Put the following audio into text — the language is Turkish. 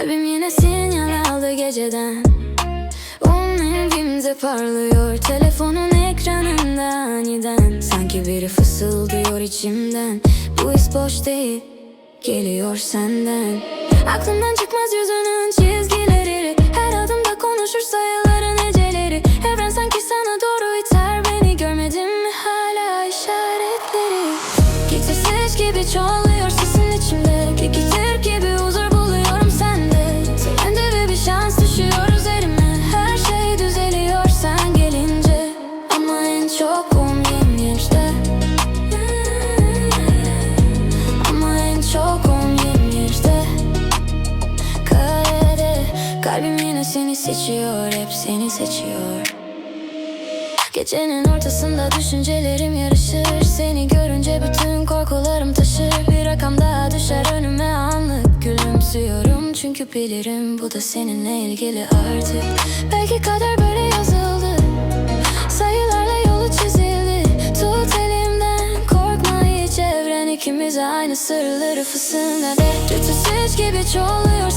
Kalbim yine sinyal aldı geceden. Onun kimse parlıyor telefonun ekranında aniden. Sanki biri fısıldıyor içimden. Bu his boş değil geliyor senden. Aklımdan çıkmaz yüzünün çizgileri. Her adımda konuşur sayıların eceleri Evren sanki sana doğru iter beni. Görmedim mi hala işaretleri? Gitse seç gibi çoğalıyor sesin içimde. Kalbim yine seni seçiyor Hep seni seçiyor. Gecenin ortasında düşüncelerim yarışır. Seni görünce bütün korkularım taşır. Bir rakam daha düşer önüme anlık Gülümsüyorum. Çünkü bilirim Bu da seninle ilgili artık. Belki kader böyle yazıldı. Sayılarla yolu çizildi. Tut elimden korkma hiç. Evren ikimiz aynı sırları fısıldadı. Rütüsüz gibi çoğalıyor